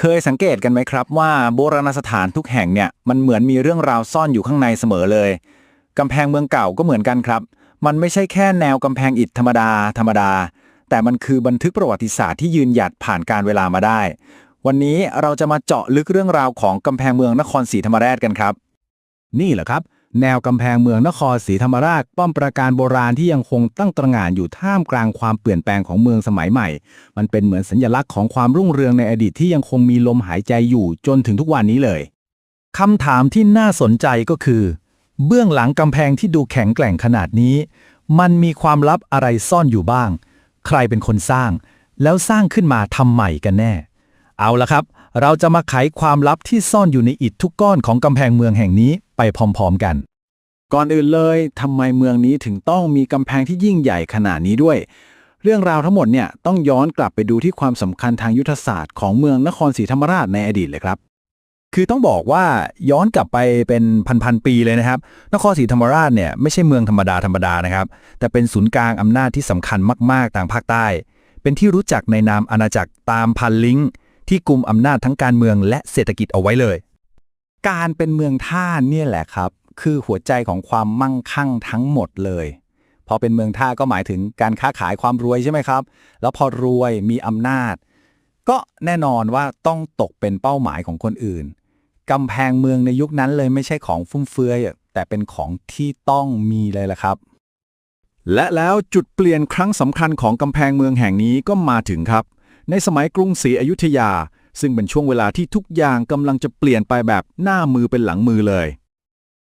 เคยสังเกตกันไหมครับว่าโบราณสถานทุกแห่งเนี่ยมันเหมือนมีเรื่องราวซ่อนอยู่ข้างในเสมอเลยกำแพงเมืองเก่าก็เหมือนกันครับ มันไม่ใช่แค่แนวกำแพงอิฐธรรมดา ธรรมดา แต่มันคือบันทึกประวัติศาสตร์ที่ยืนหยัดผ่านการเวลามาได้ วันนี้เราจะมาเจาะลึกเรื่องราวของกำแพงเมืองนครศรีธรรมราชกันครับ นี่แหละครับ แนวกำแพงเมืองนครศรีธรรมราช ป้อมปราการโบราณที่ยังคงตั้งตระหง่านอยู่ท่ามกลางความเปลี่ยนแปลงของเมืองสมัยใหม่ มันเป็นเหมือนสัญลักษณ์ของความรุ่งเรืองในอดีตที่ยังคงมีลมหายใจอยู่จนถึงทุกวันนี้เลยคำถามที่น่าสนใจก็คือ เบื้องหลังกำแพงที่ดูแข็งแกร่งขนาดนี้ มันมีความลับอะไรซ่อนอยู่บ้าง ใครเป็นคนสร้าง แล้วสร้างขึ้นมาทำใหม่กันแน่ เอาละครับ เราจะมาไขความลับที่ซ่อนอยู่ในอิฐทุกก้อนของกำแพงเมืองแห่งนี้ไปพร้อมๆกัน ก่อนอื่นเลยทำไมเมืองนี้ถึงต้องมีกำแพงที่ยิ่งใหญ่ขนาดนี้ด้วย เรื่องราวทั้งหมดเนี่ยต้องย้อนกลับไปดูที่ความสำคัญทางยุทธศาสตร์ของเมืองนครศรีธรรมราชในอดีตเลยครับ คือต้องบอกว่าย้อนกลับไปเป็นพันๆปีเลยนะครับ นครศรีธรรมราชเนี่ยไม่ใช่เมืองธรรมดาธรรมดานะครับ แต่เป็นศูนย์กลางอำนาจที่สำคัญมากๆทางภาคใต้ เป็นที่รู้จักในนามอาณาจักรตามพันลิงก์ ที่กุมอำนาจทั้งการเมืองและเศรษฐกิจเอาไว้เลย การเป็นเมืองท่าเนี่ยแหละครับ คือหัวใจของความมั่งคั่งทั้งหมดเลยพอเป็นเมืองท่าก็หมายถึงการค้าขายความรวยใช่ไหมครับ แล้วพอรวยมีอำนาจ ก็แน่นอนว่าต้องตกเป็นเป้าหมายของคนอื่นกำแพงเมืองในยุคนั้นเลยไม่ใช่ของฟุ่มเฟือยแต่เป็นของที่ต้องมีเลยล่ะครับ และแล้วจุดเปลี่ยนครั้งสำคัญของกำแพงเมืองแห่งนี้ก็มาถึงครับ ในสมัยกรุงศรีอยุธยา ซึ่งเป็นช่วงเวลาที่ทุกอย่างกำลังจะเปลี่ยนไปแบบหน้ามือเป็นหลังมือเลย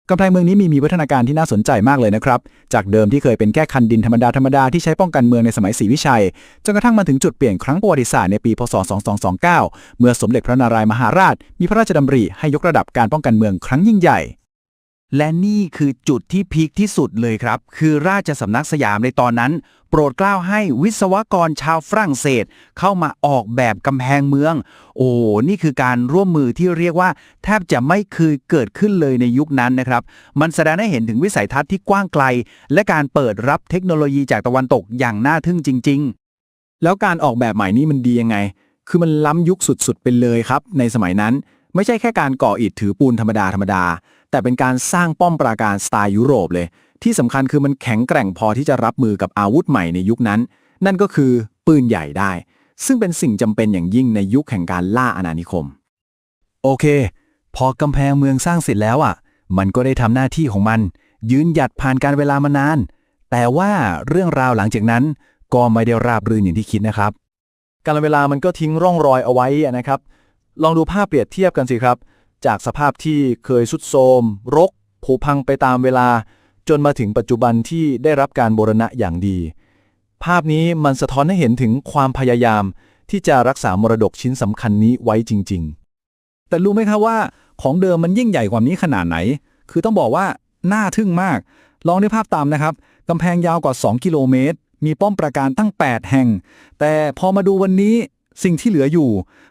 กำแพงเมืองนี้มีมีวัฒนาการที่น่าสนใจมากเลยนะครับ จากเดิมที่เคยเป็นแค่คันดินธรรมดาธรรมดาที่ใช้ป้องกันเมืองในสมัยศรีวิชัย จนกระทั่งมาถึงจุดเปลี่ยนครั้งประวัติศาสตร์ในปี พศ 2229 เมื่อสมเด็จพระนารายมหาราช มีพระราชดำริให้ยกระดับการป้องกันเมืองครั้งยิ่งใหญ่ และนี่คือจุดที่พีคที่สุดเลยครับ คือราชสำนักสยามในตอนนั้น โปรดเกล้าให้วิศวกรชาวฝรั่งเศส เข้ามาออกแบบกำแพงเมือง โอ้นี่คือการร่วมมือที่เรียกว่า แทบจะไม่เคยเกิดขึ้นเลยในยุคนั้นนะครับ มันแสดงให้เห็นถึงวิสัยทัศน์ที่กว้างไกล และการเปิดรับเทคโนโลยีจากตะวันตกอย่างน่าทึ่งจริง ๆ แล้วการออกแบบใหม่นี้มันดียังไง คือมันล้ำยุคสุดๆไปเลยครับ ในสมัยนั้น ไม่ใช่แค่การก่ออิฐถือปูนธรรมดาธรรมดาแต่เป็นการสร้างป้อมปราการสไตล์ยุโรปเลย ที่สำคัญคือมันแข็งแกร่งพอที่จะรับมือกับอาวุธใหม่ในยุคนั้น นั่นก็คือปืนใหญ่ได้ ซึ่งเป็นสิ่งจำเป็นอย่างยิ่งในยุคแห่งการล่าอาณานิคม โอเค พอกำแพงเมืองสร้างเสร็จแล้วอะ มันก็ได้ทำหน้าที่ของมัน ยืนหยัดผ่านการเวลามานาน แต่ว่าเรื่องราวหลังจากนั้นก็ไม่ได้ราบรื่นอย่างที่คิดนะครับ การเวลามันก็ทิ้งร่องรอยเอาไว้นะครับ ลองดูภาพเปรียบเทียบกันสิครับ จากสภาพที่เคยสุดโทรมรก ผุพังไปตามเวลา จนมาถึงปัจจุบันที่ได้รับการบูรณะอย่างดี ภาพนี้มันสะท้อนให้เห็นถึงความพยายาม ที่จะรักษามรดกชิ้นสำคัญนี้ไว้จริง ๆ แต่รู้ไหมครับว่าของเดิมมันยิ่งใหญ่กว่านี้ขนาดไหน คือต้องบอกว่าน่าทึ่งมาก ลองนึกภาพตามนะครับกำแพงยาวกว่า 2 กิโลเมตร มีป้อมปราการตั้ง 8 แห่ง แต่พอมาดูวันนี้ สิ่งที่เหลืออยู่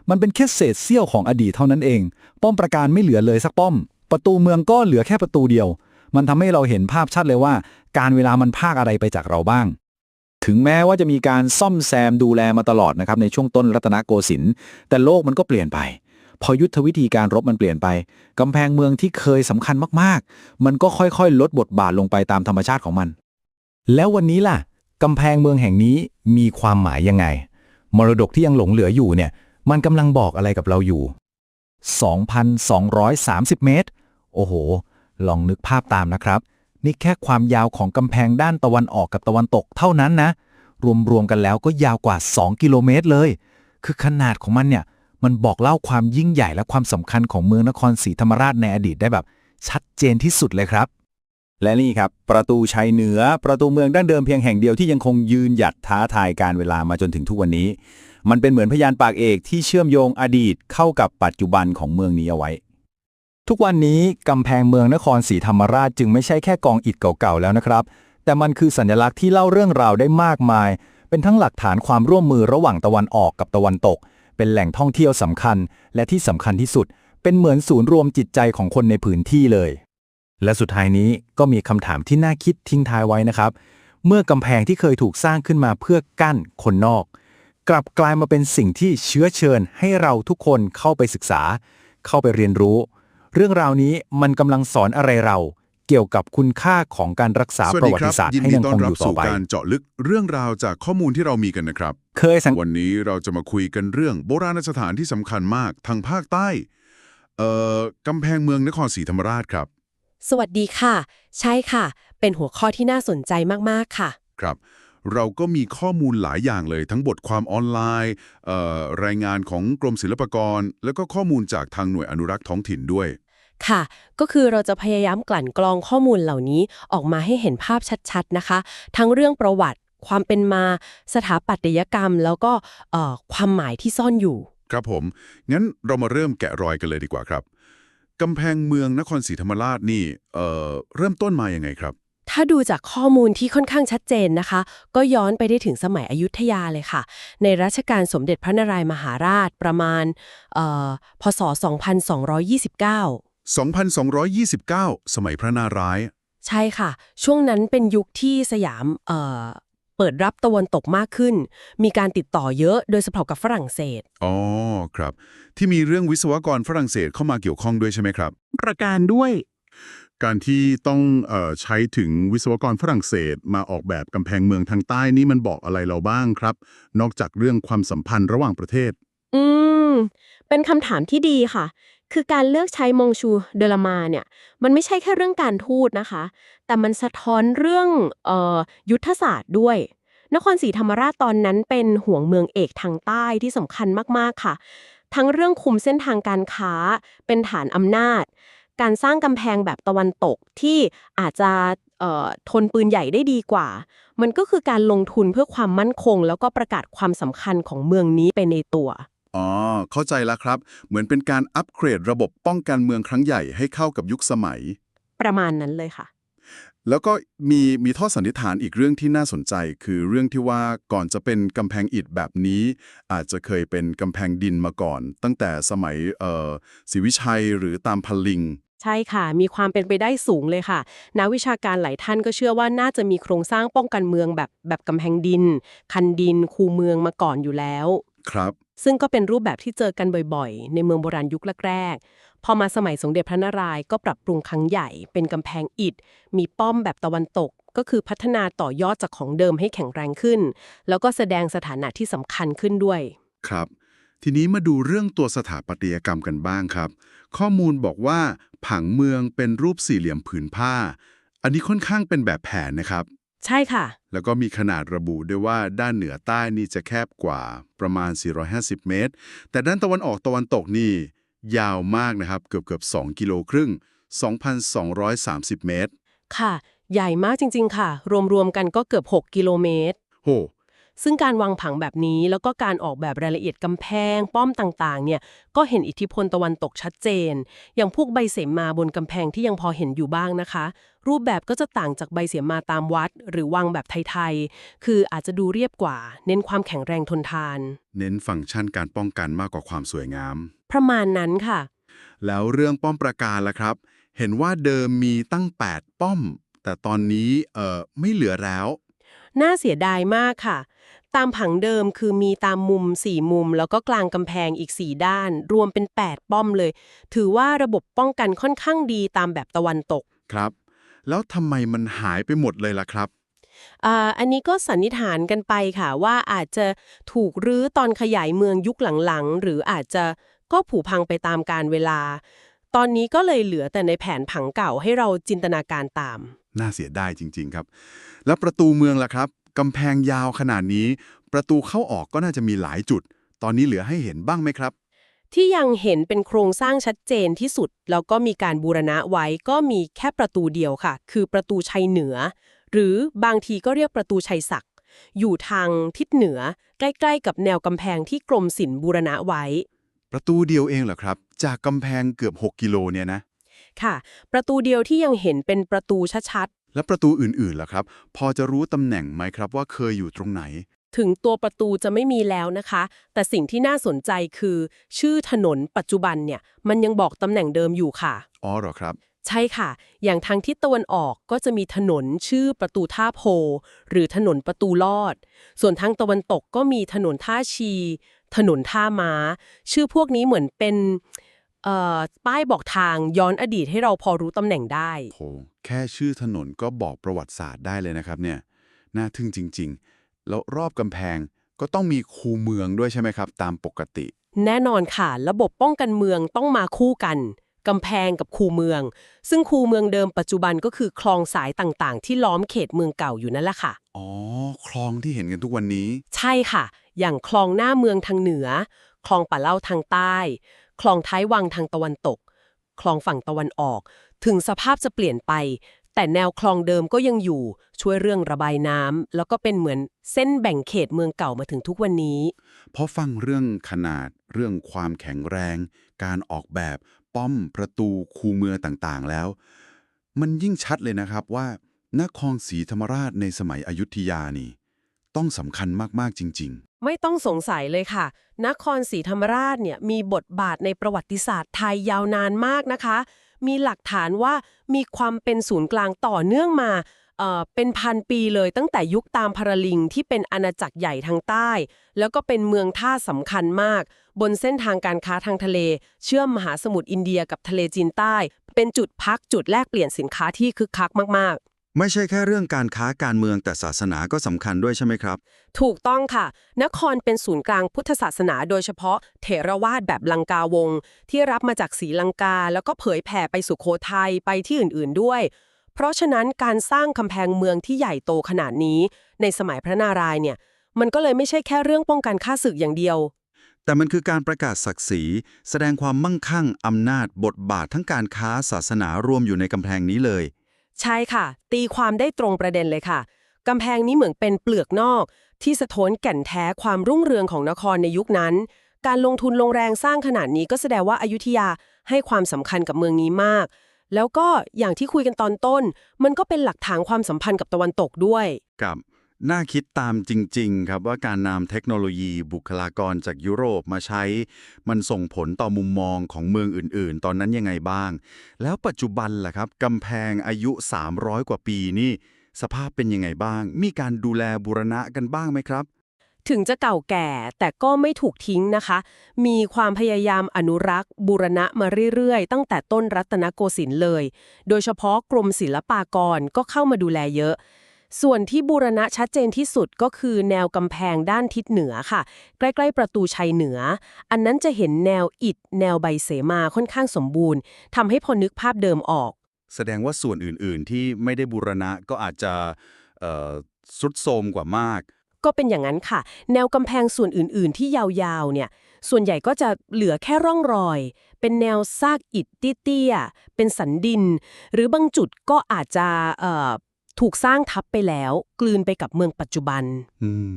มันเป็นแค่เศษเสี้ยวของอดีตเท่านั้นเอง ป้อมปราการไม่เหลือเลยสักป้อม ประตูเมืองก็เหลือแค่ประตูเดียว มันทำให้เราเห็นภาพชัดเลยว่า การเวลามันพากอะไรไปจากเราบ้าง ถึงแม้ว่าจะมีการซ่อมแซมดูแลมาตลอดนะครับในช่วงต้นรัตนโกสินทร์แต่โลกมันก็เปลี่ยนไป พอยุทธวิธีการรบมันเปลี่ยนไปกำแพงเมืองที่เคยสำคัญมากๆ มันก็ค่อยๆ ลดบทบาทลงไปตามธรรมชาติของมัน แล้ววันนี้ล่ะกำแพงเมืองแห่งนี้มีความหมายยังไง มรดกที่ยังหลงเหลืออยู่เนี่ย มันกำลังบอกอะไรกับเราอยู่ 2,230 เมตร โอ้โห ลองนึกภาพตามนะครับ นี่แค่ความยาวของกำแพงด้านตะวันออกกับตะวันตกเท่านั้นนะ รวมๆกันแล้วก็ยาวกว่า 2 กิโลเมตรเลย คือขนาดของมันเนี่ย มันบอกเล่าความยิ่งใหญ่และความสำคัญของเมืองนครศรีธรรมราชในอดีตได้แบบ ชัดเจนที่สุดเลยครับ และนี่ครับ ประตูชัยเหนือประตูเมืองดั้งเดิมเพียงแห่งเดียวที่ยังคงยืนหยัดท้าทายการเวลามาจนถึงทุกวันนี้ มันเป็นเหมือนพยานปากเอกที่เชื่อมโยงอดีตเข้ากับปัจจุบันของเมืองนี้เอาไว้ ทุกวันนี้กำแพงเมืองนครศรีธรรมราชจึงไม่ใช่แค่กองอิฐเก่าๆแล้วนะครับ แต่มันคือสัญลักษณ์ที่เล่าเรื่องราวได้มากมาย เป็นทั้งหลักฐานความร่วมมือระหว่างตะวันออกกับตะวันตก เป็นแหล่งท่องเที่ยวสำคัญ และที่สำคัญที่สุด เป็นเหมือนศูนย์รวมจิตใจของคนในพื้นที่เลย และสุดท้ายนี้ก็มีคำถามที่น่าคิดทิ้งท้ายไว้นะครับ เมื่อกำแพงที่เคยถูกสร้างขึ้นมาเพื่อกั้นคนนอก กลับกลายมาเป็นสิ่งที่เชื้อเชิญให้เราทุกคนเข้าไปศึกษา เข้าไปเรียนรู้ เรื่องราวนี้มันกำลังสอนอะไรเรา เกี่ยวกับคุณค่าของการรักษาสวัสประดีวัครัติศาสตร์ยินให้ดียังต้อคนงอรับยู่ต่อสู่ไปการเจาะลึกเรื่องราวจากข้อมูลที่เรามีกันนะครับ เคยสังวันนี้เราจะมาคุยกันเรื่องโบราณสถานที่สำคัญมากทางภาคใต้เอ่อกำแพงเมืองนครศรีธรรมราชครับ สวัสดีค่ะ ใช่ค่ะ เป็นหัวข้อที่น่าสนใจมาก ๆ ค่ะ ครับ เราก็มีข้อมูลหลายอย่างเลย ทั้งบทความออนไลน์เอ่อรายงานของกรมศิลปากร แล้วก็ข้อมูลจากทางหน่วยอนุรักษ์ท้องถิ่นด้วย ค่ะ ก็คือเราจะพยายามกลั่นกรองข้อมูลเหล่านี้ออกมาให้เห็นภาพชัด ๆ นะคะ ทั้งเรื่องประวัติ ความเป็นมา สถาปัตยกรรม แล้วก็เอ่อความหมายที่ซ่อนอยู่ ครับผม งั้นเรามาเริ่มแกะรอยกันเลยดีกว่าครับ กำแพงเมืองนครศรีธรรมราชนี่เอ่อเริ่มต้นมาอย่างไงครับ ถ้าดูจากข้อมูลที่ค่อนข้างชัดเจนนะคะ ก็ย้อนไปได้ถึงสมัยอยุธยาเลยค่ะ ในรัชกาลสมเด็จพระนารายมหาราชประมาณเอ่อพศ 2229 2,229 สมัยพระนารายณ์ใช่ค่ะ ช่วงนั้นเป็นยุคที่สยามเอ่อ เปิดรับตะวันตกมากขึ้น มีการติดต่อเยอะโดยเฉพาะกับฝรั่งเศส อ๋อ ครับ ที่มีเรื่องวิศวกรฝรั่งเศสเข้ามาเกี่ยวข้องด้วยใช่ไหมครับ ประการด้วย การที่ต้องเออใช้ถึงวิศวกรฝรั่งเศสมาออกแบบกำแพงเมืองทางใต้นี่มันบอกอะไรเราบ้างครับ นอกจากเรื่องความสัมพันธ์ระหว่างประเทศ อืม เป็นคำถามที่ดีค่ะ คือการเลือกใช้มงชูเดลมาเนี่ย มันไม่ใช่แค่เรื่องการทูตนะคะ แต่มันสะท้อนเรื่องออยุทธศาสตร์ด้วย นครศรีธรรมราชตอนนั้นเป็นห่วงเมืองเอกทางใต้ที่สำคัญมาก ๆ ค่ะ ทั้งเรื่องคุมเส้นทางการค้า เป็นฐานอำนาจ การสร้างกำแพงแบบตะวันตกที่อาจจะทนปืนใหญ่ได้ดีกว่า มันก็คือการลงทุนเพื่อความมั่นคง แล้วก็ประกาศความสำคัญของเมืองนี้ไปในตัว อ๋อ เข้าใจแล้วครับ เหมือนเป็นการอัปเกรดระบบป้องกันเมืองครั้งใหญ่ให้เข้ากับยุคสมัย ประมาณนั้นเลยค่ะ แล้วก็มีมีข้อสันนิษฐานอีกเรื่องที่น่าสนใจ คือเรื่องที่ว่าก่อนจะเป็นกำแพงอิฐแบบนี้ อาจจะเคยเป็นกำแพงดินมาก่อน ตั้งแต่สมัยเอ่อศรีวิชัยหรือตามพันลิงใช่ค่ะ มีความเป็นไปได้สูงเลยค่ะ นักวิชาการหลายท่านก็เชื่อว่าน่าจะมีโครงสร้างป้องกันเมืองแบบแบบกำแพงดิน คันดิน คูเมืองมาก่อนอยู่แล้ว ครับ ซึ่งก็เป็นรูปแบบที่เจอกันบ่อยๆ ในเมืองโบราณยุคแรกๆ พอมาสมัยสมเด็จพระนารายณ์ก็ปรับปรุงครั้งใหญ่ เป็นกำแพงอิฐ มีป้อมแบบตะวันตก ก็คือพัฒนาต่อยอดจากของเดิมให้แข็งแรงขึ้น แล้วก็แสดงสถานะที่สำคัญขึ้นด้วย ครับ ทีนี้มาดูเรื่องตัวสถาปัตยกรรมกันบ้างครับ ข้อมูลบอกว่าผังเมืองเป็นรูปสี่เหลี่ยมผืนผ้า อันนี้ค่อนข้างเป็นแบบแผนนะครับ ใช่ค่ะ แล้วก็มีขนาดระบุด้วยว่าด้านเหนือใต้นี่จะแคบกว่าประมาณ 450 เมตร แต่ด้านตะวันออกตะวันตกนี่ยาวมากนะครับ เกือบเกือบ2กิโลครึ่ง 2,230 เมตร ค่ะ ใหญ่มากจริง ๆ ค่ะ รวม ๆ กันก็เกือบ 6 กิโลเมตร โห ซึ่งการวางผังแบบนี้แล้วก็การออกแบบรายละเอียดกำแพง ป้อมต่าง ๆ เนี่ย ก็เห็นอิทธิพลตะวันตกชัดเจน อย่างพวกใบเสมาบนกำแพงที่ยังพอเห็นอยู่บ้างนะคะ รูปแบบก็จะต่างจากใบเสมาตามวัด หรือวังแบบไทยๆ คืออาจจะดูเรียบกว่า เน้นความแข็งแรงทนทาน เน้นฟังก์ชันการป้องกันมากกว่าความสวยงาม ประมาณนั้นค่ะ แล้วเรื่องป้อมปราการล่ะครับ เห็นว่าเดิมมีตั้ง 8 ป้อม แต่ตอนนี้เอ่อไม่เหลือแล้ว น่าเสียดายมากค่ะตามผังเดิมคือมีตามมุม 4 มุม แล้วก็กลางกำแพงอีก 4 ด้าน รวมเป็น 8 ป้อมเลย ถือว่าระบบป้องกันค่อนข้างดีตามแบบตะวันตก ครับ แล้วทำไมมันหายไปหมดเลยล่ะครับอ่าอันนี้ก็สันนิษฐานกันไปค่ะว่าอาจจะถูกรื้อตอนขยายเมืองยุคหลังๆ หรืออาจจะก็ผุพังไปตามกาลเวลา ตอนนี้ก็เลยเหลือแต่ในแผนผังเก่าให้เราจินตนาการตาม น่าเสียดายจริง ๆครับ แล้วประตูเมืองล่ะครับกำแพงยาวขนาดนี้ ประตูเข้าออกก็น่าจะมีหลายจุด ตอนนี้เหลือให้เห็นบ้างไหมครับ ที่ยังเห็นเป็นโครงสร้างชัดเจนที่สุด แล้วก็มีการบูรณะไว้ก็มีแค่ประตูเดียวค่ะ คือประตูชัยเหนือ หรือบางทีก็เรียกประตูชัยศักดิ์อยู่ทางทิศเหนือ ใกล้ๆ กับแนวกำแพงที่กรมศิลป์บูรณะไว้ ประตูเดียวเองเหรอครับ จากกำแพงเกือบ 6 กิโลเนี่ยนะ ค่ะ ประตูเดียวที่ยังเห็นเป็นประตูชัดและประตูอื่นๆล่ะครับ พอจะรู้ตำแหน่งไหมครับว่าเคยอยู่ตรงไหนๆ ถึงตัวประตูจะไม่มีแล้วนะคะ แต่สิ่งที่น่าสนใจคือ ชื่อถนนปัจจุบันเนี่ย มันยังบอกตำแหน่งเดิมอยู่ค่ะ อ๋อเหรอครับ ใช่ค่ะ อย่างทางทิศตะวันออกก็จะมีถนนชื่อประตูท่าโพ หรือถนนประตูลอด ส่วนทางตะวันตกก็มีถนนท่าชี ถนนท่าม้า ชื่อพวกนี้เหมือนเป็นเอ่อป้ายบอกทางย้อนอดีตให้เราพอรู้ตำแหน่งได้โหแค่ชื่อถนนก็บอกประวัติศาสตร์ได้เลยนะครับเนี่ย น่าทึ่งจริง ๆ แล้วรอบกำแพงก็ต้องมีคูเมืองด้วยใช่ไหมครับ ตามปกติ แน่นอนค่ะ ระบบป้องกันเมืองต้องมาคู่กันกำแพงกับคูเมือง ซึ่งคูเมืองเดิมปัจจุบันก็คือคลองสายต่างๆ ที่ล้อมเขตเมืองเก่าอยู่นั่นแหละค่ะ อ๋อ คลองที่เห็นกันทุกวันนี้ ใช่ค่ะ อย่างคลองหน้าเมืองทางเหนือ คลองป่าเล่าทางใต้ คลองท้ายวังทางตะวันตก คลองฝั่งตะวันออก ถึงสภาพจะเปลี่ยนไป แต่แนวคลองเดิมก็ยังอยู่ช่วยเรื่องระบายน้ำแล้วก็เป็นเหมือนเส้นแบ่งเขตเมืองเก่ามาถึงทุกวันนี้ เพราะฟังเรื่องขนาดเรื่องความแข็งแรง การออกแบบป้อมประตูคูเมืองต่างๆแล้ว มันยิ่งชัดเลยนะครับว่านครศรีธรรมราชในสมัยอยุธยานี่ ต้องสำคัญมากๆจริงไม่ต้องสงสัยเลยค่ะ นครศรีธรรมราชเนี่ยมีบทบาทในประวัติศาสตร์ไทยยาวนานมากนะคะ มีหลักฐานว่ามีความเป็นศูนย์กลางต่อเนื่องมาเเป็นพันปีเลยตั้งแต่ยุคตามพระลิงที่เป็นอาณาจักรใหญ่ทางใต้ แล้วก็เป็นเมืองท่าสำคัญมาก บนเส้นทางการค้าทางทะเล เชื่อมมหาสมุทรอินเดียกับทะเลจีนใต้ เป็นจุดพักจุดแลกเปลี่ยนสินค้าที่คึกคักมากๆ ไม่ใช่แค่เรื่องการค้าการเมืองแต่ศาสนาก็สำคัญด้วยใช่ไหมครับ ถูกต้องค่ะ นครเป็นศูนย์กลางพุทธศาสนาโดยเฉพาะเถรวาทแบบลังกาวงศ์ที่รับมาจากศรีลังกา แล้วก็เผยแผ่ไปสุโขทัยไปที่อื่นๆด้วย เพราะฉะนั้นการสร้างกำแพงเมืองที่ใหญ่โตขนาดนี้ ในสมัยพระนารายณ์เนี่ยมันก็เลยไม่ใช่แค่เรื่องป้องกันค่าศึกอย่างเดียว แต่มันคือการประกาศศักดิ์ศรี แสดงความมั่งคั่งอำนาจบทบาททั้งการค้าศาสนารวมอยู่ในกำแพงนี้เลย ใช่ค่ะ ตีความได้ตรงประเด็นเลยค่ะกำแพงนี้เหมือนเป็นเปลือกนอก ที่สะท้อนแก่นแท้ความรุ่งเรืองของนครในยุคนั้น การลงทุนลงแรงสร้างขนาดนี้ก็แสดงว่าอายุทยาให้ความสำคัญกับเมืองนี้มาก แล้วก็อย่างที่คุยกันตอนต้น มันก็เป็นหลักฐานความสัมพันธ์กับตะวันตกด้วยกับ น่าคิดตามจริง ๆ ครับว่าการนำเทคโนโลยีบุคลากรจากยุโรปมาใช้ มันส่งผลต่อมุมมองของเมืองอื่น ๆ ตอนนั้นยังไงบ้าง แล้วปัจจุบันล่ะครับกำแพงอายุ 300 กว่าปีนี่ สภาพเป็นยังไงบ้าง มีการดูแลบูรณะกันบ้างไหมครับ ถึงจะเก่าแก่แต่ก็ไม่ถูกทิ้งนะคะ มีความพยายามอนุรักษ์ บูรณะมาเรื่อย ๆ ตั้งแต่ต้นรัตนโกสินทร์เลย โดยเฉพาะกรมศิลปากรก็เข้ามาดูแลเยอะ ส่วนที่บูรณะชัดเจนที่สุดก็คือแนวกำแพงด้านทิศเหนือค่ะ ใกล้ๆประตูชัยเหนือ อันนั้นจะเห็นแนวอิฐ แนวใบเสมาค่อนข้างสมบูรณ์ทำให้พอนึกภาพเดิมออก แสดงว่าส่วนอื่นๆ ที่ไม่ได้บูรณะก็อาจจะเอ่อทรุดโทรมกว่ามาก ก็เป็นอย่างนั้นค่ะ แนวกำแพงส่วนอื่นๆ ที่ยาวๆเนี่ยส่วนใหญ่ก็จะเหลือแค่ร่องรอย เป็นแนวซากอิฐเตี้ยๆเป็นสันดิน หรือบางจุดก็อาจจะเอ่อ ถูกสร้างทับไปแล้ว กลืนไปกับเมืองปัจจุบัน อืม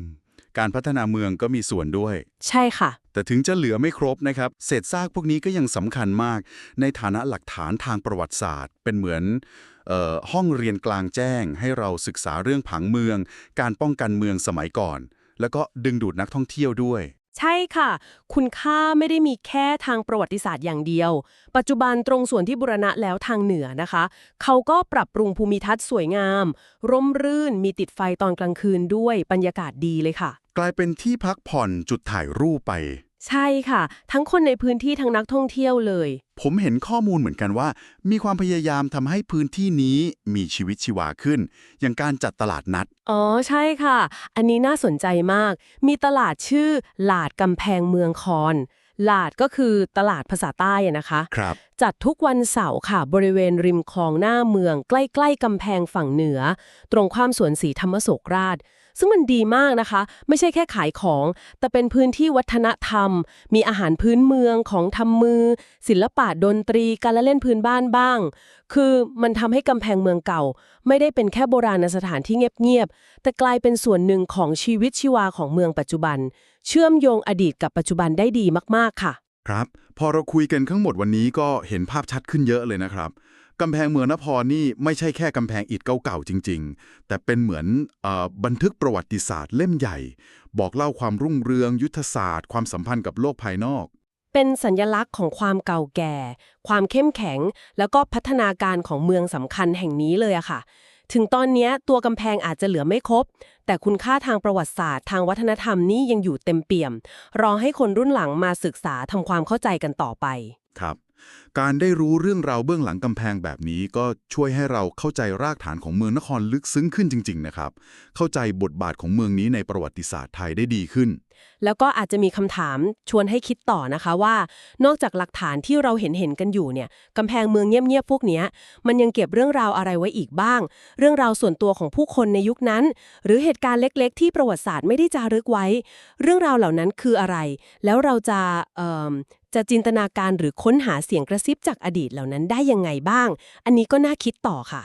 การพัฒนาเมืองก็มีส่วนด้วย ใช่ค่ะ แต่ถึงจะเหลือไม่ครบนะครับ เศษซากพวกนี้ก็ยังสำคัญมาก ในฐานะหลักฐานทางประวัติศาสตร์ เป็นเหมือนเออห้องเรียนกลางแจ้ง ให้เราศึกษาเรื่องผังเมือง การป้องกันเมืองสมัยก่อน แล้วก็ดึงดูดนักท่องเที่ยวด้วย ใช่ค่ะ คุณค่าไม่ได้มีแค่ทางประวัติศาสตร์อย่างเดียว ปัจจุบันตรงส่วนที่บุรณะแล้วทางเหนือนะคะ เขาก็ปรับปรุงภูมิทัศน์สวยงาม ร่มรื่นมีติดไฟตอนกลางคืนด้วยบรรยากาศดีเลยค่ะ กลายเป็นที่พักผ่อนจุดถ่ายรูปไป ใช่ค่ะ ทั้งคนในพื้นที่ทั้งนักท่องเที่ยวเลย ผมเห็นข้อมูลเหมือนกันว่า มีความพยายามทำให้พื้นที่นี้มีชีวิตชีวาขึ้น อย่างการจัดตลาดนัด อ๋อใช่ค่ะ อันนี้น่าสนใจมาก มีตลาดชื่อหลาดกำแพงเมืองคอนหลาดก็คือตลาดภาษาใต้อะนะคะ ครับ จัดทุกวันเสาร์ค่ะ บริเวณริมคลองหน้าเมือง ใกล้ ๆกำแพงฝั่งเหนือ ตรงความสวนสีธรรมโศกราช ซึ่งมันดีมากนะคะ ไม่ใช่แค่ขายของ แต่เป็นพื้นที่วัฒนธรรม มีอาหารพื้นเมืองของทำมือ ศิลปะดนตรีการละเล่นพื้นบ้านบ้าง คือมันทำให้กำแพงเมืองเก่า ไม่ได้เป็นแค่โบราณสถานที่เงียบๆแต่กลายเป็นส่วนหนึ่งของชีวิตชีวาของเมืองปัจจุบัน เชื่อมโยงอดีตกับปัจจุบันได้ดีมากๆค่ะ ครับ พอเราคุยกันทั้งหมดวันนี้ก็เห็นภาพชัดขึ้นเยอะเลยนะครับ กำแพงเมืองนครนี่ไม่ใช่แค่กำแพงอิฐเก่าๆจริง ๆ แต่เป็นเหมือนเออบันทึกประวัติศาสตร์เล่มใหญ่ บอกเล่าความรุ่งเรือง ยุทธศาสตร์ ความสัมพันธ์กับโลกภายนอก เป็นสัญลักษณ์ของความเก่าแก่ ความเข้มแข็ง แล้วก็พัฒนาการของเมืองสำคัญแห่งนี้เลยอะค่ะ ถึงตอนเนี้ยตัวกำแพงอาจจะเหลือไม่ครบ แต่คุณค่าทางประวัติศาสตร์ ทางวัฒนธรรมนี่ยังอยู่เต็มเปี่ยม รอให้คนรุ่นหลังมาศึกษาทำความเข้าใจกันต่อไป ครับ การได้รู้เรื่องราวเบื้องหลังกำแพงแบบนี้ก็ช่วยให้เราเข้าใจรากฐานของเมืองนครลึกซึ้งขึ้นจริง ๆ นะครับ เข้าใจบทบาทของเมืองนี้ในประวัติศาสตร์ไทยได้ดีขึ้น แล้วก็อาจจะมีคำถามชวนให้คิดต่อนะคะว่า นอกจากหลักฐานที่เราเห็นเห็นกันอยู่เนี่ยกำแพงเมืองเงียบๆพวกนี้มันยังเก็บเรื่องราวอะไรไว้อีกบ้าง เรื่องราวส่วนตัวของผู้คนในยุคนั้น หรือเหตุการณ์เล็กๆ ที่ประวัติศาสตร์ไม่ได้จารึกไว้ เรื่องราวเหล่านั้นคืออะไร แล้วเราจะจะจินตนาการหรือค้นหาเสียงกระซิบจากอดีตเหล่านั้นได้ยังไงบ้าง อันนี้ก็น่าคิดต่อค่ะ